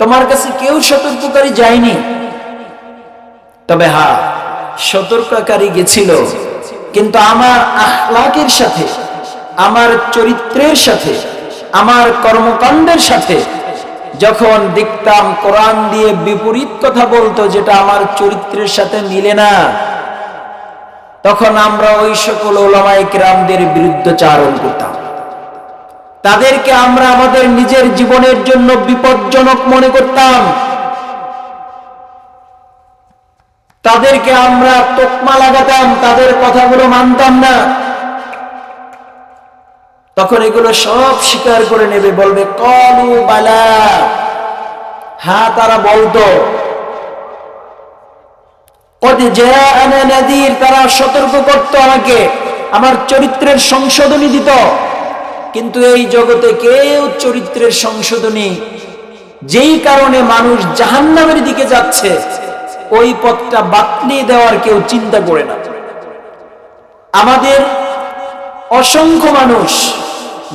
তোমার কাছে কেউ সতর্ককারী যায়নি। তবে হ্যাঁ সতর্ককারী গেছিল, কিন্তু আমার আখলাকের সাথে, আমার চরিত্রের সাথে, আমার কর্মকাণ্ডের সাথে, যখন দেখতাম কোরআন দিয়ে বিপরীত কথা বলতো, যেটা আমার চরিত্রের সাথে মিলে না, তখন আমরা ওই সকল ওলামাই কিরামদের বিরুদ্ধচারণ করতাম। তাদেরকে আমরা আমাদের নিজের জীবনের জন্য বিপজ্জনক মনে করতাম। তাদেরকে আমরা তোকমা লাগাতাম, তাদের কথাগুলো মানতাম না। তখন এগুলো সব স্বীকার করে নেবে, বলবে, কলু বালা হ্যাঁ তারা বলতো তারা সতর্ক করতো আমাকে, আমার চরিত্রের সংশোধনী দিত। কিন্তু এই জগতে কেউ চরিত্রের সংশোধনী, যেই কারণে মানুষ জাহান্নামের দিকে যাচ্ছে, ওই পথটা বাতলি দেওয়ার কেউ চিন্তা করে না। আমাদের অসংখ্য মানুষ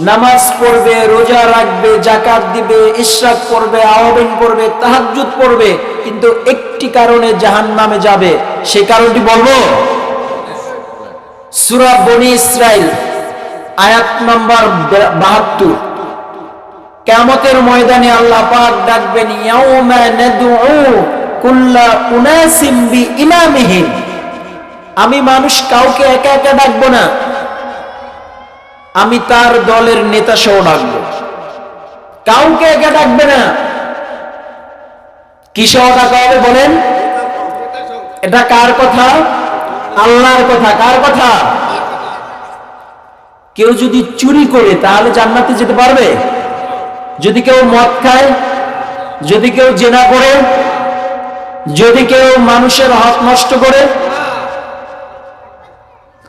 নামাজ পড়বে, রোজা রাখবে জাকাত দিবে, ইশরাক করবে আহ্বান করবে তাহাজ্জুদ পড়বে, কিন্তু একটি কারণে জাহান্নামে যাবে, সে কারণটি বলব। সুরা বনি ইসরাইল আয়াত নম্বর বাহাত্তর। কেমতের ময়দানে আল্লাহ পাক ডাকবেন আমি মানুষ কাউকে একা একা ডাকবো না। আমি তার দলের নেতা সহ ডাকবো। কাউকে একা ডাকবে না। কি সহ ডাকা হবে বলেন? এটা কার কথা? আল্লাহর কথা। কার কথা? কেউ যদি চুরি করে, তাহলে জান্নাতে যেতে পারবে? যদি কেউ মদ খায়, যদি কেউ জেনা করে, যদি কেউ মানুষের হক নষ্ট করে,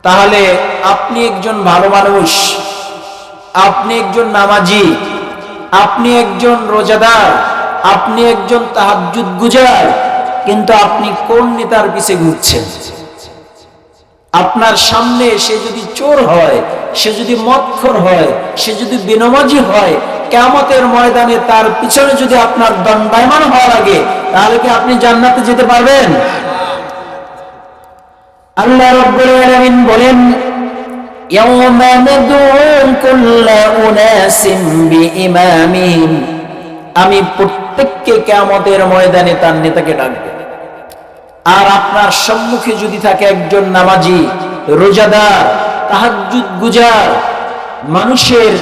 তাহলে আপনি একজন ভালো মানুষ, আপনি একজন নামাজি, আপনি একজন রোজাদার, আপনি একজন তাহাজ্জুদ গুজার, কিন্তু আপনি কোন নেতার পিছে ঘুরছেন? আপনার সামনে সে যদি চোর হয় সে যদি মৎখর হয়, সে যদি বিনমাজি হয় কেমতের ময়দানে তার পিছনে যদি আপনার দণ্ডায়মান হওয়া লাগে, তাহলে কি আপনি জান্নাতে যেতে পারবেন? আল্লাহ রাব্বুল আলামিন বলেন, ইয়াউমা নাদউ কুল্লা উনাসিম বিইমামিহিম আমি প্রত্যেককে কিয়ামতের ময়দানে তার নেতাকে ডাকব। আর আপনার সম্মুখে যদি থাকে একজন নামাজি, রোজাদার তাহাজ্জুদ গুজার, মানুষের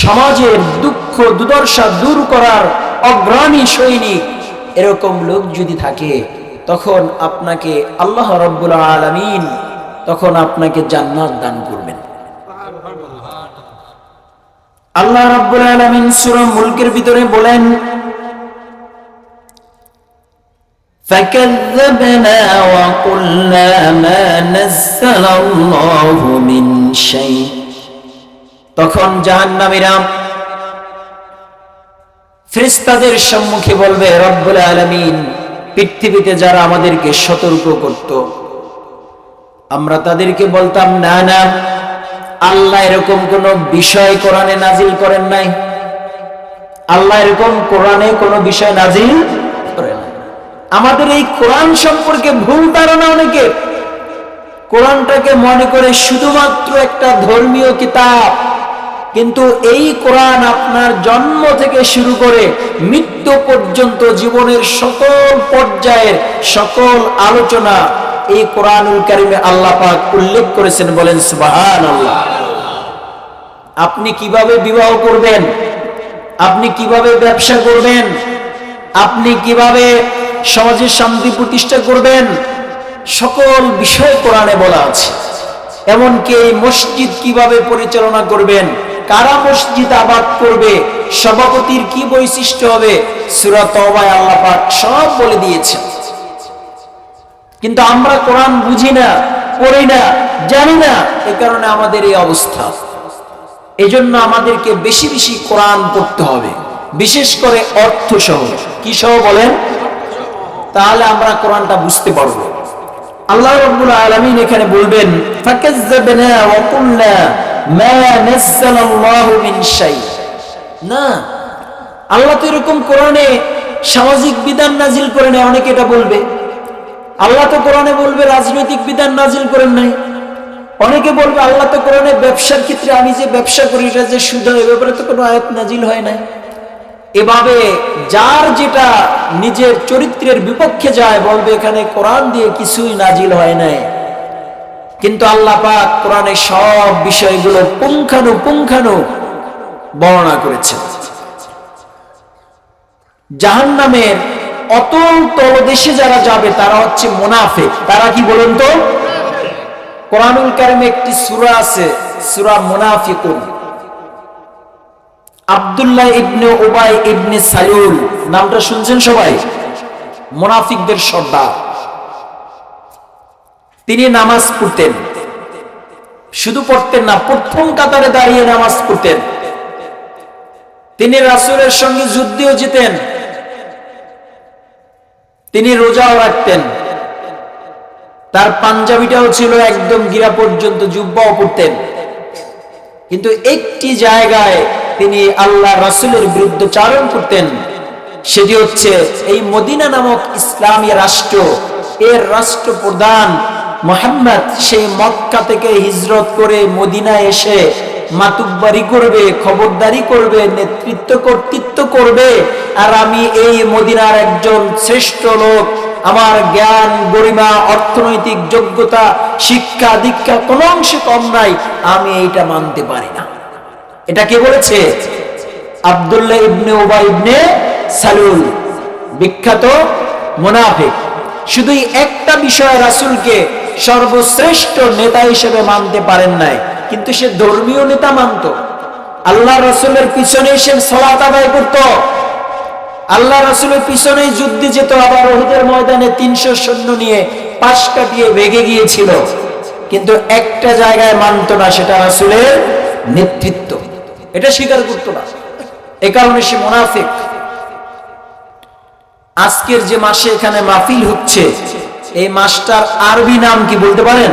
সমাজের দুঃখ, দুর্দশা দূর করার অগ্রণী সৈনিক এরকম লোক যদি থাকে, তখন আপনাকে আল্লাহ রব্বুল আলামিন তখন আপনাকে জান্নাত দান করবেন। আল্লাহ রাব্বুল আলামিন সূরা মুলকের ভিতরে বলেন فكذبنا وقلنا ما نزل الله من شيء তখন জাহান্নামীরা ফেরেশতাদের সম্মুখে বলবে রব্বুল আলামিন পৃথিবীতে যারা আমাদেরকে সতর্ক করত আমরা তাদেরকে বলতাম না না আল্লাহ এরকম কোন বিষয় কোরআনে নাজিল করেন নাই আল্লাহ এরকম কোরআনে কোন বিষয় নাজিল করেন নাই। আমাদের এই কোরআন সম্পর্কে ভুল ধারণা অনেকে কোরআনটাকে মনে করে শুধুমাত্র একটা ধর্মীয় কিতাব। কিন্তু এই কোরআন আপনার জন্ম থেকে শুরু করে মৃত্যু পর্যন্ত জীবনের সকল পর্যায়ের সকল আলোচনা এই কোরআনুল কারিমে আল্লাহ পাক উল্লেখ করেছেন, বলেন সুবাহান আল্লাহ আপনি কীভাবে বিবাহ করবেন? আপনি কীভাবে ব্যবসা করবেন? আপনি কীভাবে সমাজের শান্তি প্রতিষ্ঠা করবেন। সকল বিষয় কোরআনে বলা আছে। এমনকি এই মসজিদ কীভাবে পরিচালনা করবেন, কারা মসজিদ আবাদ করবে, সভাপতির কি বৈশিষ্ট্য হবে, সুরা তবায় আল্লাহ পাক সব বলে দিয়েছেন। কিন্তু আমরা কোরআন বুঝি না, পড়ি না, জানি না, এ কারণে আমাদের এই অবস্থা। এজন্য আমাদেরকে বেশি বেশি কোরআন পড়তে হবে। বিশেষ করে অর্থ সহ কি সহ বলেন? তাহলে আমরা কোরআনটা বুঝতে পারব। আল্লাহ রাব্বুল আলামিন এখানে বলবেন, ফাকাজ্জাবনা ওয়া কুলনা মা নাযালাল্লাহু শাই। না, আল্লাহ তো এরকম কোরআনে সামাজিক বিধান নাজিল করে নেয় অনেকে এটা বলবে। আল্লাহ তো কোরআনে বলবে, রাজনৈতিক বিধান নাজিল করেন নাই। অনেকে বলবে, আল্লাহ তো কোরআনে ব্যবসার ক্ষেত্রে আমি যে ব্যবসা করি, এটা যে শুধ এ ব্যাপারে তো কোনো আয়াত নাজিল হয় নাই। এভাবে যার যেটা নিজের চরিত্রের বিপক্ষে যায় বলবে, এখানে কোরআন দিয়ে কিছুই নাজিল হয় নাই। কিন্তু আল্লাহ পাক কোরআনে সব বিষয়গুলো পুঙ্খানু পুঙ্খানু বর্ণনা করেছেন। জাহান নামের অতল তলদেশে যারা যাবে, তারা হচ্ছে মোনাফেক। তারা কি বলুন তো? কোরআনুল কারিমে একটি সুরা আছে সুরা সূরা মুনাফিকুন। আব্দুল্লাহ ইবনে উবাই ইবনে সালুল, নামটা শুনছেন সবাই? মুনাফিকদের সর্দার। তিনি নামাজ পড়তেন। শুধু পড়তেন না, প্রথম কাতারে দাঁড়িয়ে নামাজ পড়তেন। তিনি রাসূলের সঙ্গে যুদ্ধেও জিতেন। তিনি রোজাও রাখতেন। তার পাঞ্জাবিটাও ছিল একদম গিরা পর্যন্ত, জুব্বাও পড়তেন। কিন্তু একটি জায়গায় তিনি আল্লাহ রাসুলের বিরুদ্ধে চারণ করতেন। সেটি হচ্ছে এই মদিনা নামক ইসলামী রাষ্ট্র। এর রাষ্ট্রপ্রধান মোহাম্মদ সেই মক্কা থেকে হিজরত করে মদিনায় এসে মাতুব্বারি করবে, খবরদারি করবে, নেতৃত্ব কর্তৃত্ব করবে। আর আমি এই মদিনার একজন শ্রেষ্ঠ লোক। আমার জ্ঞান, গরিমা, অর্থনৈতিক যোগ্যতা, শিক্ষা দীক্ষা কোনো অংশে কম নাই। আমি এইটা মানতে পারি না। এটা কে বলেছে? আব্দুল্লাহ ইবনে ওবা ইবনে সালুল, বিখ্যাত মুনাফিক। শুধু একটা বিষয় রাসূলকে সর্বশ্রেষ্ঠ নেতা হিসেবে মানতে পারেন নাই, কিন্তু সে ধর্মীয় নেতা মানত। আল্লাহ রসুলের পিছনে সে সলাত আদায় করত। আল্লাহ রসুলের পিছনে যুদ্ধে যেত, আবার ওহুদের ময়দানে তিনশো সৈন্য নিয়ে পাশ কাটিয়ে ভেগে গিয়েছিল। কিন্তু একটা জায়গায় মানত না, সেটা রাসুলের নেতৃত্ব। এটা স্বীকার করতো না। এ কারণে সে মোনাফিক। আজকের যে মাসে এখানে মাহফিল হচ্ছে, এই মাসটার আরবি নাম কি বলতে পারেন?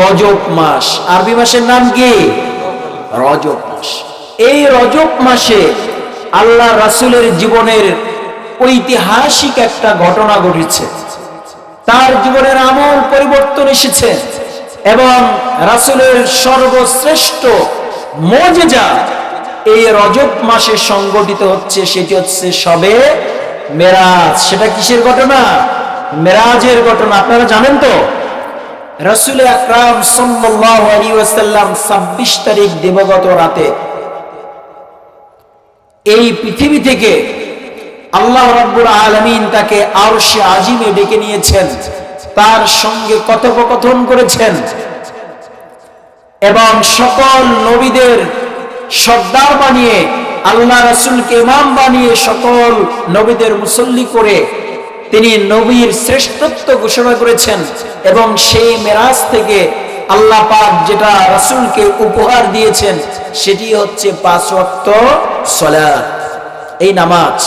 রজব মাস। আরবি মাসের নাম কি? রজব মাস। এই রজব মাসে আল্লাহ রাসুলের জীবনের ঐতিহাসিক একটা ঘটনা ঘটেছে। তার জীবনের আমল পরিবর্তন এসেছে এবং রাসুলের সর্বশ্রেষ্ঠ মজেজা। এই রজব মাসে সংগঠিত হচ্ছে, সেটি হচ্ছে সবে মেরাজ। সেটা কিসের ঘটনা? মেরাজের ঘটনা। আপনারা জানেন তো? রসুল আকরাম সাল্লাল্লাহু আলাইহি ওয়াসাল্লাম 26 তারিখ দিবগত রাতে এই পৃথিবী থেকে আল্লাহ রাব্বুল আলামিন তাকে আরশে আজিমে ডেকে নিয়েছেন। তার সঙ্গে কথোপকথন করেছেন। এবং সকল নবীদের সর্দার বানিয়ে, আল্লাহ রাসূলকে ইমাম বানিয়ে সকল নবীদের মুসল্লি করে তিনি নবীর শ্রেষ্ঠত্ব ঘোষণা করেছেন এবং সেই মেরাজ থেকে আল্লাহ পাক যেটা রাসূলকে উপহার দিয়েছেন, সেটি হচ্ছে পাঁচ ওয়াক্ত এই নামাজ।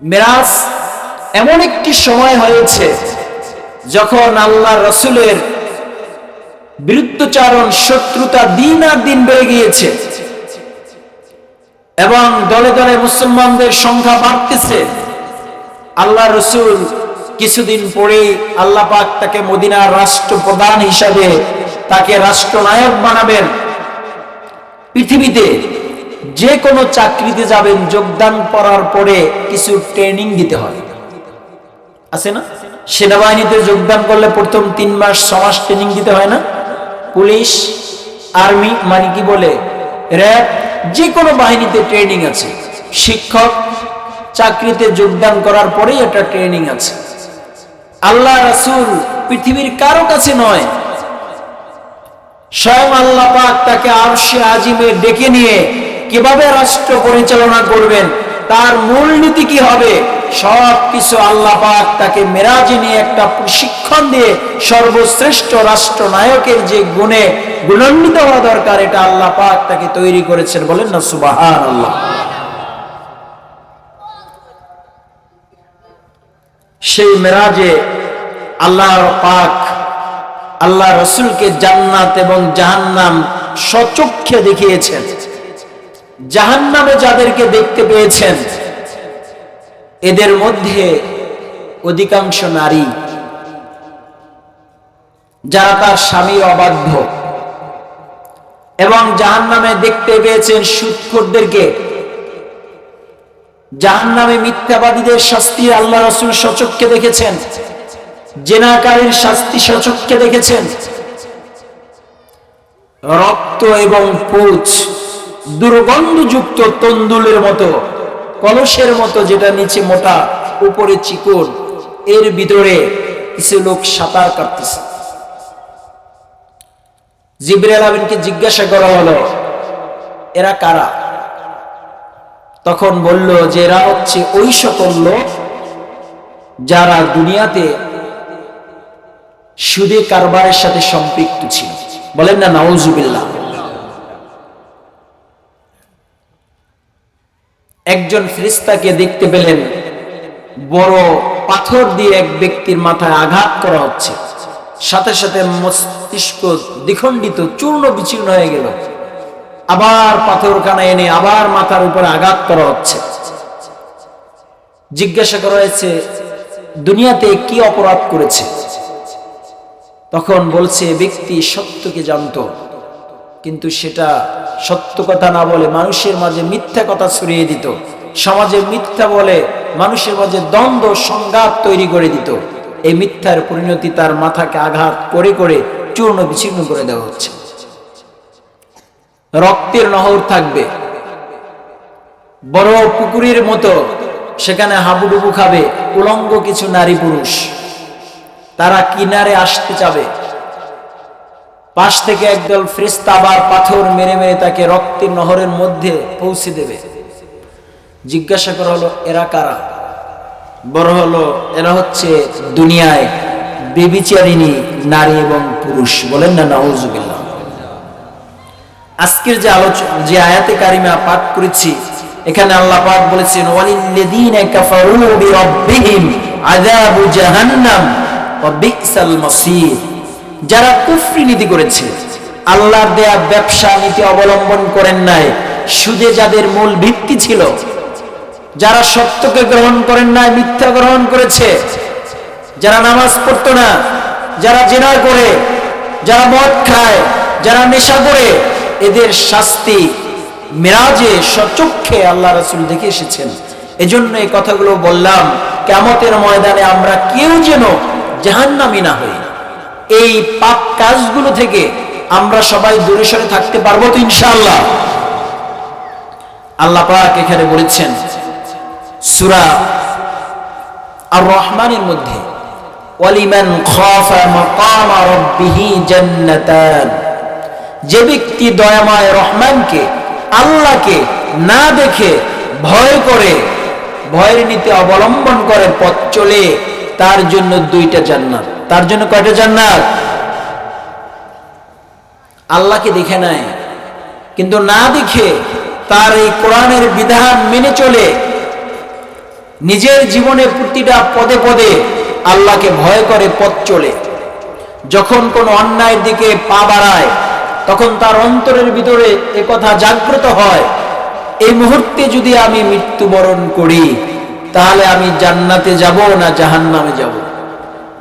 মেরাজ এমন একটি সময় হয়েছে যখন আল্লাহ রসুলের বিরুদ্ধচারণ, শত্রুতা দিন আর দিন বেড়ে গিয়েছে। এবং দলে দলে মুসলমানদের সংখ্যা বাড়তেছে। আল্লাহ রসুল কিছুদিন পরে আল্লাহ পাক তাকে মদিনার রাষ্ট্রপ্রধান হিসাবে তাকে রাষ্ট্রনায়ক বানাবেন। পৃথিবীতে যে কোনো চাকরিতে যাবেন, যোগদান করার পরে কিছু ট্রেনিং দিতে হয়। আছে না? সেনাবাহিনীতে যোগদান করলে প্রথম তিন মাস, ছ মাস ট্রেনিং দিতে হয় না? পুলিশ, আর্মি মানে কি বলে, র্যাব যে কোনো বাহিনীতে ট্রেনিং আছে। শিক্ষক, চাকরিতে যোগদান করার পরেই একটা ট্রেনিং আছে। আল্লাহ রাসুল পৃথিবীর কারও কাছে নয়। স্বয়ং আল্লাহ পাক তাকে আরশে আজিমে ডেকে নিয়ে কীভাবে রাষ্ট্র পরিচালনা করবেন, তার মূলনীতি কি হবে সব কিছু আল্লাহ তাকে মেরাজে নিয়ে একটা প্রশিক্ষণ দিয়ে সর্বশ্রেষ্ঠ রাষ্ট্র নায়কের যে গুণে গুণান্বিত হওয়া দরকার, এটা আল্লাহ পাক তাকে তৈরি করেছেন বলেন না? সুবাহান আল্লাহ সেই মেরাজে আল্লাহর পাক, আল্লাহ রসুলকে জান্নাত এবং জাহান্নাম সচক্ষে দেখিয়েছেন। জাহান্নামে যাদেরকে দেখতে পেয়েছেন এদের মধ্যে অধিকাংশ নারী। যারা তার স্বামীর অবাধ্য এবং জাহান নামে দেখতে পেয়েছেন সুৎখরদেরকে জাহান নামে মিথ্যাবাদীদের শাস্তি আল্লাহ রসুল সচককে দেখেছেন, জেনাকারীর শাস্তি সচককে দেখেছেন। রক্ত এবং পুচ দুর্গন্ধযুক্ত তন্দুলের মতো কলসের মতো যেটা নিচে মোটা, উপরে চিকন, এর ভিতরে কিছু লোক সাঁতার কাটতেছে। জিব্রাইল আমিনকে জিজ্ঞাসা করা হলো, এরা কারা? তখন বলল যে, এরা হচ্ছে ওই সকল লোক যারা দুনিয়াতে সুদে কারবারের সাথে সম্পৃক্ত ছিল। বলেন না নওজুবিল্লাহ একজন ফ্রিস্তাকে দেখতে পেলেন, বড় পাথর দিয়ে এক ব্যক্তির মাথায় আঘাত করা হচ্ছে। সাথে সাথে মস্তিষ্ক দ্বিখণ্ডিত, চূর্ণ বিচূর্ণ হয়ে গেল। আবার পাথরখানা এনে আবার মাথার উপরে আঘাত করা হচ্ছে। জিজ্ঞাসা করা হয়েছে, দুনিয়াতে কি অপরাধ করেছে? তখন বলছে ব্যক্তি সত্যকে জানত। কিন্তু সেটা সত্য কথা না বলে মানুষের মাঝে মিথ্যা কথা ছড়িয়ে দিত। সমাজে মিথ্যা বলে মানুষের মাঝে দ্বন্দ্ব, সংঘাত তৈরি করে দিত। এই মিথ্যার পরিণতি তার মাথাকে আঘাত করে করে চূর্ণ বিচ্ছিন্ন করে দেওয়া হচ্ছে। রক্তের নহর থাকবে। বড় পুকুরের মতো সেখানে হাবুডুবু খাবে উলঙ্গ কিছু নারী পুরুষ। তারা কিনারে আসতে চাবে। পাশ থেকে একদল ফ্রেস্তা আবার পাথর মেরে মেরে তাকে রক্তের নহরের মধ্যে পৌঁছে দেবে। জিজ্ঞাসা করা হলো, এরা কারা? বড় হলো, এরা হচ্ছে দুনিয়ায় বেবিচারিণী, নারী এবং পুরুষ। বলেন না নওয়াজুবিল্লাহ আজকের যে আলোচনা যে আয়াতে কারিমা পাঠ করেছি, এখানে আল্লাহ পাক বলেছেন, ওয়ালিল্লাযীনা কাফারু বিরাব্বিহিম আযাবু জাহান্নাম ওয়া বিকসাল মাসীর যারা কুফরি নীতি করেছে, আল্লাহর দেয়া ব্যবসা নীতি অবলম্বন করেন নাই, সুদে যাদের মূল ভিত্তি ছিল, যারা সত্যকে গ্রহণ করেন নাই, মিথ্যা গ্রহণ করেছে, যারা নামাজ পড়তো না, যারা জেনা করে, যারা মদ খায়, যারা নেশা করে, এদের শাস্তি মেরাজে সচক্ষে আল্লাহ রাসূল দেখে এসেছেন। এজন্য এই কথাগুলো বললাম কেমতের ময়দানে আমরা কেউ যেন জাহান্নামী না হই। এই পাপ কাজগুলো থেকে আমরা সবাই দূরে সরে থাকতে পারব তো ইনশাআল্লাহ। আল্লাহ পাক এখানে বলেছেন, সুরা আর রহমানের মধ্যে, ওয়ালিমান খাফা মাকামা রাব্বিহি জান্নাতান, যে ব্যক্তি দয়াময় রহমানকে, আল্লাহকে না দেখে ভয় করে, ভয়ের নীতি অবলম্বন করে পথ চলে, তার জন্য দুইটা জান্নাত। তার জন্য কয়টা জান্নাত? আল্লাহকে দেখে নাই, কিন্তু না দেখে তার এই কোরআনের বিধান মেনে চলে নিজের জীবনে প্রতিটা পদে পদে আল্লাহকে ভয় করে পথ চলে। যখন কোন অন্যায়ের দিকে পা বাড়ায়, তখন তার অন্তরের ভিতরে এ কথা জাগ্রত হয় এই মুহূর্তে যদি আমি মৃত্যুবরণ করি, তাহলে আমি জান্নাতে যাব না জাহান্নামে যাব?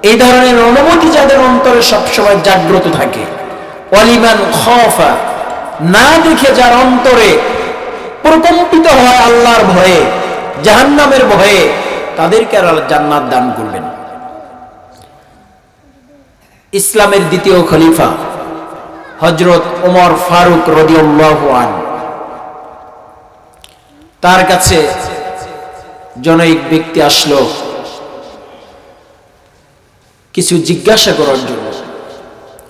এই ধরনের অনুমতি যাদের অন্তরে সবসময় জাগ্রত থাকে। অলিমান খফা, না দেখে যার অন্তরে প্রকম্পিত হয় আল্লাহর ভয়ে, জাহান্নামের ভয়ে, তাদেরকে আর জান্নাত দান করবেন। ইসলামের দ্বিতীয় খলিফা হজরত ওমর ফারুক রদিউল্লাহ আন। তার কাছে জনৈক ব্যক্তি আসলো। কিছু জিজ্ঞাসা করার জন্য।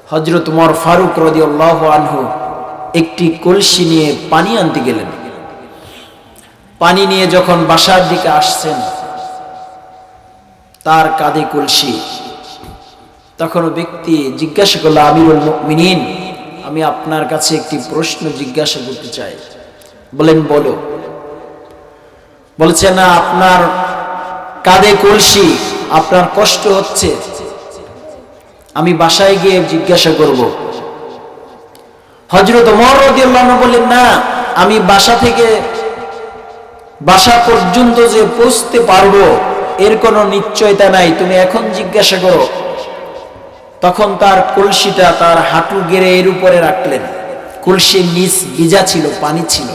হজরত উমর ফারুক রদিউল্লাহ আনহু একটি কলসি নিয়ে পানি আনতে গেলেন। পানি নিয়ে যখন বাসার দিকে আসছেন, তার কাঁধে কলসি। তখন ব্যক্তি জিজ্ঞাসা করল, আমিরুল মিনিন আমি আপনার কাছে একটি প্রশ্ন জিজ্ঞাসা করতে চাই। বলেন, বলো। বলছে, না, আপনার কাঁধে কলসি, আপনার কষ্ট হচ্ছে। আমি বাসায় গিয়ে জিজ্ঞাসা করব। হজরত ওমর রাদিয়াল্লাহু বললেন, না, আমি বাসা থেকে, বাসা পর্যন্ত যে পৌঁছতে পারব, এর কোনো নিশ্চয়তা নাই, তুমি এখন জিজ্ঞাসা করো। তখন তার কলসিটা তার হাঁটু গেড়ে এর উপরে রাখলেন। কলসির নিচ ভিজা ছিল, পানি ছিল।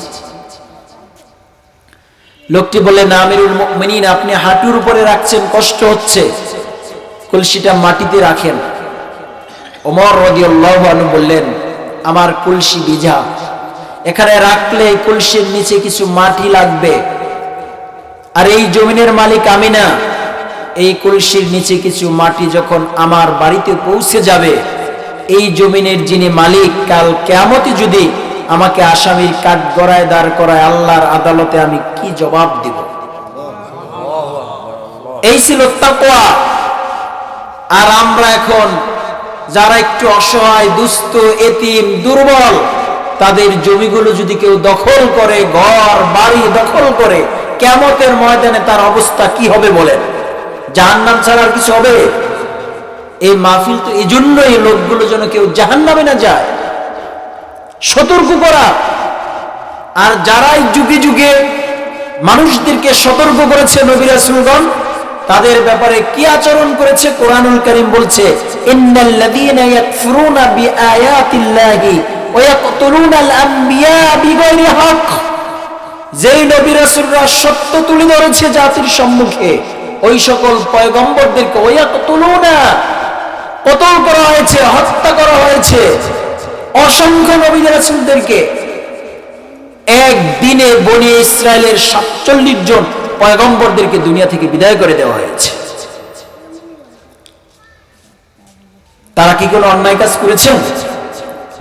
লোকটি বললেন আমিরুল মুমিনিন, আপনি হাঁটুর উপরে রাখছেন, কষ্ট হচ্ছে। কলসিটা মাটিতে রাখেন। ওমর রাদিয়াল্লাহু আনহু বললেন, আমার কলসি ভিজা। এখানে রাখলে এই কলসির নিচে কিছু মাটি লাগবে। আর এই জমিনের মালিক আমি না। এই কলসির নিচে কিছু মাটি যখন আমার বাড়িতে পৌঁছে যাবে, এই জমিনের যিনি মালিক, কাল কেমতে যদি আমাকে আসামির কাঠ গড়ায় দাঁড় করায় আল্লাহর আদালতে আমি কি জবাব দিব? এই ছিল তাকওয়া। আর আমরা এখন যারা একটু অসহায়, দুস্থ, এতিম, দুর্বল, তাদের জমিগুলো যদি কেউ দখল করে, ঘর, বাড়ি দখল করে কেমতের ময়দানে তার অবস্থা কি হবে বলেন? জাহান্নাম ছাড়া আর কিছু হবে? এই মাহফিল তো এই জন্য এই লোকগুলো যেন কেউ জাহান্নামে না যায়। সতর্ক করা। আর যারাই যুগে যুগে মানুষদেরকে সতর্ক করেছে নবীরা সুলগন তাদের ব্যাপারে কি আচরণ করেছে? কোরআনুল করিম বলছে ইন্নাল্লাযীনা ইয়াকফুরুনা বিআয়াতিল্লাহি ওয়া ইয়াকতুলুনাল আমবিয়া যেই নবী রাসূলরা সত্য তুলে ধরেছে জাতির সম্মুখে, ওই সকল পয়গম্বরদেরকে ওয়া ইয়াকতুলুনা, কতল করা হয়েছে, হত্যা করা হয়েছে, অসংখ্য নবী রাসূলদেরকে। একদিনে বনি ইসরায়েলের সাতচল্লিশ জন পয়গম্বরদেরকে দুনিয়া থেকে বিদায় করে দেওয়া হয়েছে। তারা কি কোনো অন্যায় কাজ করেছেন?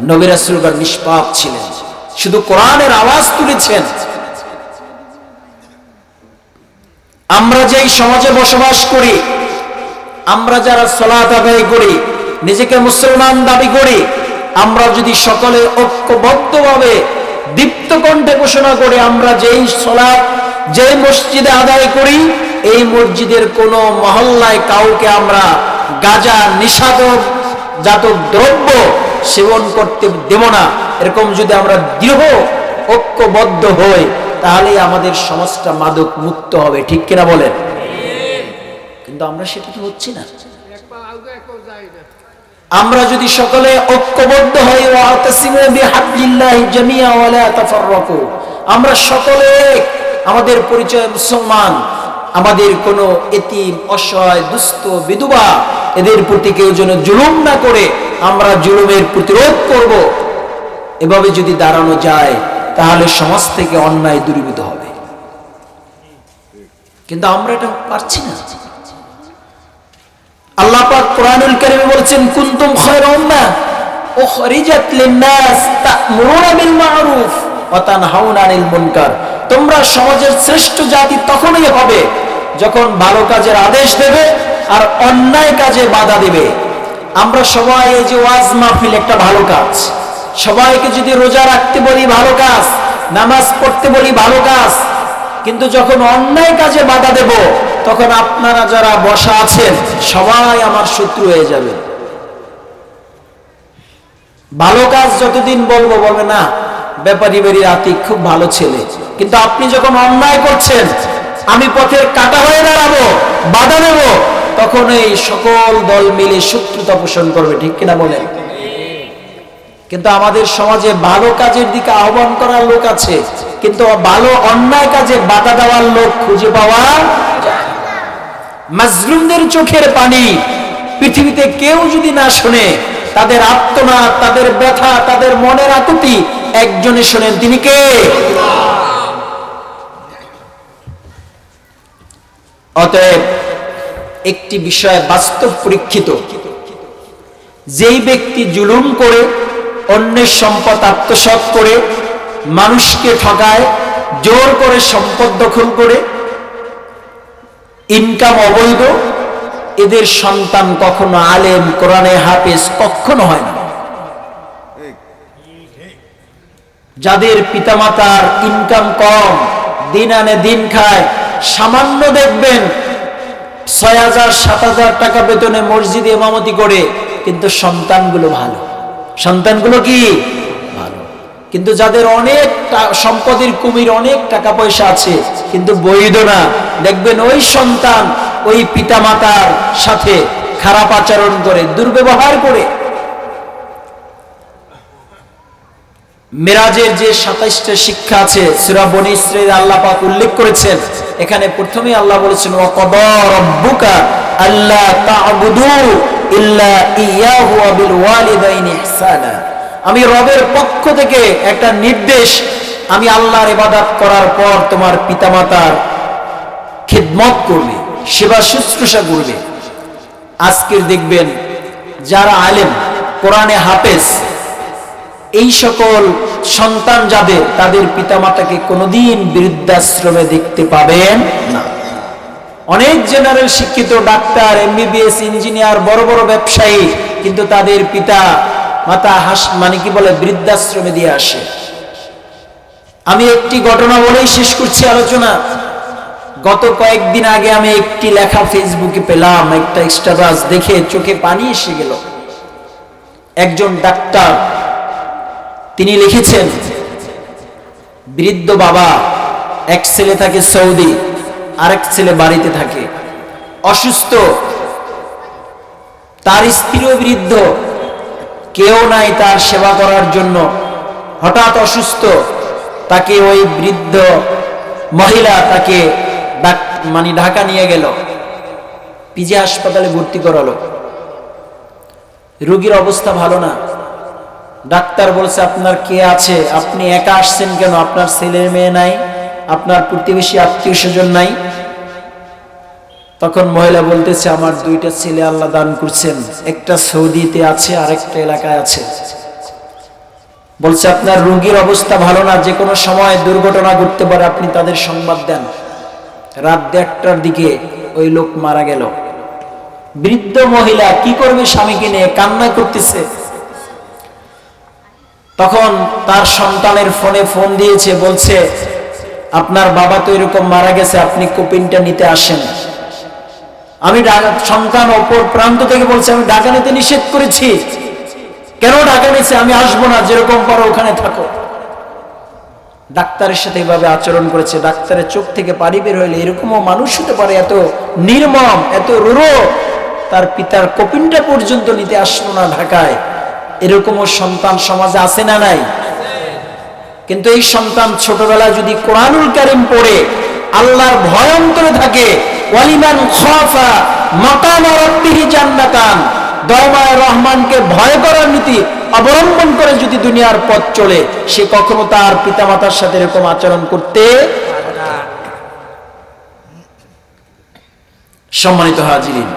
নবী রাসূলগণ নিষ্পাপ ছিলেন। শুধু কোরআনের আওয়াজ তুলেছেন। আমরা যেই সমাজে বসবাস করি, আমরা যারা সলাত আদায় করি, নিজেকে মুসলমান দাবি করি, আমরা যদি সকলে ঐক্যবদ্ধভাবে দীপ্ত কণ্ঠে ঘোষণা করে, আমরা যেই সলাপ যেই মসজিদে আদায় করি, এই মসজিদের কোনো মহল্লায় কাউকে আমরা গাজা, নিষাদক জাতক দ্রব্য সেবন করতে দেব না। এরকম যদি আমরা দৃঢ়, ঐক্যবদ্ধ হই তাহলে আমাদের সমাজটা মাদক মুক্ত হবে। ঠিক কিনা বলেন? কিন্তু আমরা সেটা তো হচ্ছি না। আমরা যদি সকলে ঐক্যবদ্ধ হই আমরা সকলে আমাদের পরিচয় মুসলমান আমাদের কোনো এতিম, অসহায়, দুস্থ, বিধবা এদের প্রতি কেউ যেন জুলুম না করে, আমরা জুলুমের প্রতিরোধ করব। এভাবে যদি দাঁড়ানো যায়, তাহলে সমাজ থেকে অন্যায় দূরীভূত হবে। কিন্তু আমরা এটা পারছি না। আল্লাহ পাক কোরআনুল কারীমে বলেছেন, কুনতুম খায়রা উম্মাহ উখরিজাত লিন-নাস তা'মুরুনা বিল মা'রুফ ওয়া তানহাউনা আনিল মুনকার। তোমরা সমাজের শ্রেষ্ঠ জাতি তখনই হবে যখন ভালো কাজের আদেশ দেবে আর অন্যায় কাজে বাধা দেবে। আমরা সবাই এই যে ওয়াজ মাহফিল একটা ভালো কাজ। সবাইকে যদি রোজা রাখতে বলি ভালো কাজ, নামাজ পড়তে বলি ভালো কাজ, কিন্তু যখন অন্যায় কাজে বাধা দেব, তখন আপনারা যারা বসা আছেন, সবাই আমার শত্রু হয়ে যাবে। ভালো কাজ যতদিন বলব, বলবে না ব্যাপারী বাড়ি আতিক খুব ভালো ছেলে কিন্তু আপনি যখন অন্যায় করছেন, আমি পথের কাটা হয়ে দাঁড়াবো, বাধা দেব, তখন এই সকল দল মিলে শত্রুতা পোষণ করবে, ঠিক কিনা বলেন কিন্তু আমাদের সমাজে ভালো কাজের দিকে আহ্বান করার লোক আছে, কিন্তু ভালো অন্যায় কাজে বাধা দেওয়ার লোক খুঁজে পাওয়া। মাজলুমদের চোখের পানি পৃথিবীতে কেউ যদি না শুনে, তাদের আত্মনাদ তাদের ব্যথা, তাদের মনের আকুতি একজনে শোনেন, তিনি কে? অতএব একটি বিষয় বাস্তব পরীক্ষিত। যেই ব্যক্তি জুলুম করে, অন্যের সম্পদ আত্মসাৎ করে, মানুষকে ঠকায় জোর করে সম্পদ দখল করে ইনকাম অবৈধ, এদের সন্তান কখনো আলেম, কোরআনে হাফেজ কখনো হয় না। যাদের পিতামাতার ইনকাম কম, দিন আনে দিন খায়, সামান্য দেখবেন ছয় হাজার, সাত হাজার টাকা বেতনে মসজিদে ইমামতি করে, কিন্তু সন্তানগুলো ভালো। সন্তানগুলো কি? ভালো। কিন্তু যাদের অনেক সম্পদের কুমির, অনেক টাকা পয়সা আছে, কিন্তু বৈধ না, দেখবেন ওই সন্তান ওই পিতামাতার সাথে খারাপ আচরণ করে, দুর্ব্যবহার করে। মেরাজের যে সাতাইশটা শিক্ষা আছে, সুরা বনি ইসরাইল আল্লাহ পাক উল্লেখ করেছেন, এখানে প্রথমে আল্লাহ বলেছেন, ওয়া কদা রাব্বুকা আল্লা তা'বুদু ইল্লা ইয়াহু ওয়া বিল ওয়ালিদাইনি ইহসানা। আমি রবের পক্ষ থেকে একটা নির্দেশ, আমি আল্লাহর ইবাদত করার পর তোমার পিতামাতার খিদমত করবে, সেবা শুশ্রূষা করবে। আজকের দেখবেন, যারা আলেম, কোরআনে হাফেজ এই সকল সন্তান যাদের তাদের পিতামাতাকে কোনোদিন বৃদ্ধাশ্রমে দেখতে পাবেন না। অনেক জেনারেল শিক্ষিত ডাক্তার এমবিবিএস ইঞ্জিনিয়ার বড় বড় ব্যবসায়ী, কিন্তু তাদের পিতা মাতা হাস মানে কি বলে, বৃদ্ধাশ্রমে দিয়ে আসে। আমি একটি ঘটনা বলেই শেষ করছি আলোচনা। গত কয়েকদিন আগে আমি একটি লেখা ফেসবুকে পেলাম, একটা স্ট্যাটাস দেখে চোখে পানি এসে গেল। একজন ডাক্তার তিনি লিখেছেন, বৃদ্ধ বাবা, এক ছেলে থাকে সৌদি, আরেক ছেলে বাড়িতে থাকে। অসুস্থ, তার স্ত্রীও বৃদ্ধ, কেউ নাই তার সেবা করার জন্য। হঠাৎ অসুস্থ, তাকে ওই বৃদ্ধ মহিলা তাকে মানে ঢাকা নিয়ে গেল, পিজি হাসপাতালে ভর্তি করালো। রোগীর অবস্থা ভালো না। ডাক্তার বলছে, আপনার কে আছে? আপনি একা আসছেন কেন? আপনার ছেলে মেয়ে নাই, আপনার প্রতিবেশী আত্মীয় স্বজন নাই। তখন মহিলা বলতেছে, আমার দুইটা ছেলে আল্লাহ দান করছেন, একটা সৌদিতে আছে আর একটা এলাকায় আছে। বলছে, আপনার রোগীর অবস্থা ভালো না, যে কোনো সময় দুর্ঘটনা ঘটতে পারে, আপনি তাদের সংবাদ দেন। রাত দেড়টার দিকে ওই লোক মারা গেল। বৃদ্ধ মহিলা কি করবে স্বামীকে নিয়ে কান্না করতেছে। তখন তার সন্তানের ফোনে ফোন দিয়েছে, বলছে, আপনার বাবা তো এরকম মারা গেছে, আপনি কপিনটা নিতে আসেন। আমি সন্তান অপর প্রান্ত থেকে বলছে, আমি ঢাকা নিতে নিষেধ করেছি। কেন ঢাকা নিচ্ছে আমি আসব না, যেরকম পারো ওখানে থাকো। ডাক্তারের সাথে এভাবে আচরণ করেছে। ডাক্তারের চোখ থেকে পানি বের হইলে। এরকমও মানুষ হতে পারে, এত নির্মম, এত রুরো তার পিতার কপিনটা পর্যন্ত নিতে আসলো না ঢাকায়। এরকমও সন্তান সমাজে আছে না নাই? কিন্তু এই সন্তান ছোটবেলায় যদি কোরআনুল কারিম পড়ে, আল্লাহর ভয় অন্তরে থাকে, ওয়ালিমান খাফা মাকাম রাব্বিহি জান্নাতান, দয়াময় রহমানকে ভয় করার নীতি অবলম্বন করে যদি দুনিয়ার পথ চলে, সে কখনো তার পিতামাতার সাথে এরকম আচরণ করতে সম্মানিত হাজিরিন,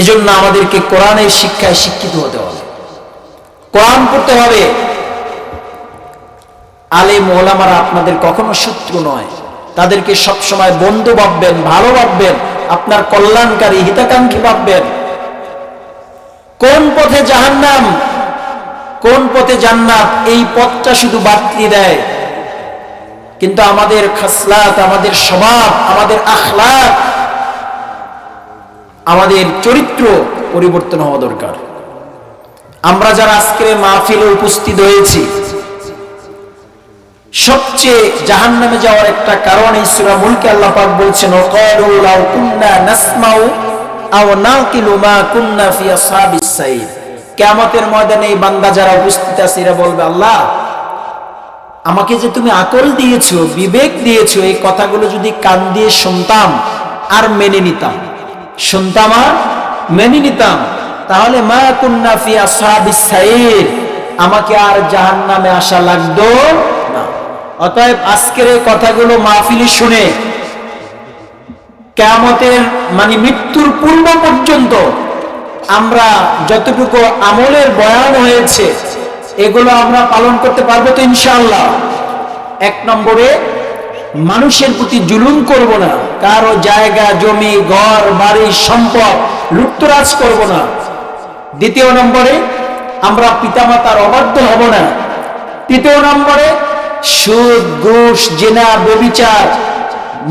এজন্য আমাদেরকে কোরআনের শিক্ষায় শিক্ষিত হতে হবে। কোরআন পড়তে হবে। আলেম ওলামারা আপনাদের কখনো শত্রু নয়। তাদেরকে সবসময় বন্ধু ভাববেন, ভালো ভাববেন, আপনার কল্যাণকারী, হিতাকাঙ্ক্ষী ভাববেন। কোন পথে জাহান্নাম? কোন পথে জান্নাত? এই পথটা শুধু বাতলি দেয়। কিন্তু আমাদের খাসলাত, আমাদের স্বভাব, আমাদের আখলাক, আমাদের চরিত্র পরিবর্তন হওয়া দরকার। আমরা যারা আজকের মাহফিলে উপস্থিত হয়েছি, সবচেয়ে জাহান্নামে যাওয়ার একটা কারণ এই সূরা মুলকে আল্লাহ বলছেন ময়দানে এই বান্দা যারা উপস্থিত আছে, এরা বলবে, আল্লাহ, আমাকে যে তুমি আকল দিয়েছ, বিবেক দিয়েছ, এই কথাগুলো যদি কান দিয়ে শুনতাম আর মেনে নিতাম। শুনতাম আর মেনে নিতাম। তাহলে মা কুন্না ফি আসহাবিস সাইর আমাকে আর জাহান্নামে আসা লাগতো না। অতএব আজকের এই কথাগুলো মাহফিলি শুনে কেয়ামতের মানে মৃত্যুর পূর্ব পর্যন্ত আমরা যতটুকু আমলের বয়ান হয়েছে, এগুলো আমরা পালন করতে পারব তো ইনশাআল্লাহ। এক নম্বরে, মানুষের প্রতি জুলুম করব না, কারও জায়গা, জমি, ঘর, বাড়ি, সম্পদ লুপ্তরাজ করব না। দ্বিতীয় নম্বরে, আমরা পিতামাতার অবাধ্য হব না। তৃতীয় নম্বরে, সুদ, ঘুষ, জেনা, ব্যবিচার,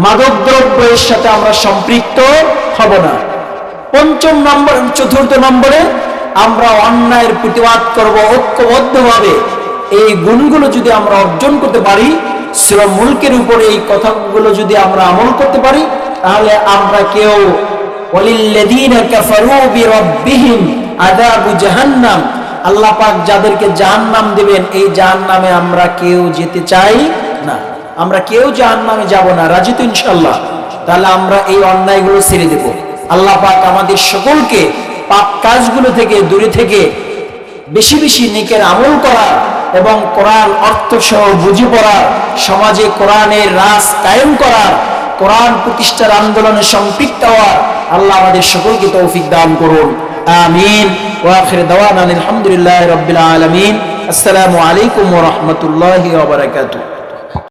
মাদকদ্রব্যের সাথে আমরা সম্পৃক্ত হব না। পঞ্চম নম্বর চতুর্থ নম্বরে, আমরা অন্যায়ের প্রতিবাদ করব ঐক্যবদ্ধভাবে। এই গুণগুলো যদি আমরা অর্জন করতে পারি, সুরা মুলকের উপরে এই কথাগুলো যদি আমরা আমল করতে পারি, তাহলে আমরা কেউ, ওয়ালিল্লাযীনা কাফারু বিরাব্বিহিম আযাবু জাহান্নাম। আল্লাহ পাক যাদেরকে জাহান্নাম দিবেন, এই জাহান্নামে আমরা কেউ যেতে চাই না। আমরা কেউ জাহান্নামে যাব না, রাজি তো ইনশাআল্লাহ। তাহলে আমরা এই অন্যায়গুলো ছেড়ে দেব। আল্লাহ পাক আমাদের সকলকে পাপ কাজগুলো থেকে দূরে থেকে বেশি বেশি নেকের আমল করা এবং কোরআন অর্থ সহ বুঝে পড়া, সমাজে কোরআনের রাস কায়েম করা, কোরআন প্রতিষ্ঠার আন্দোলনে সম্পৃক্ত হওয়া, আল্লাহ আমাদের সকলকে তৌফিক দান করুন। আমিন ওয়াখির দাওয়ানা আলহামদুলিল্লাহ রাব্বিল আলামিন আসসালামু আলাইকুম ওয়া রাহমাতুল্লাহি ওয়া বারাকাতুহু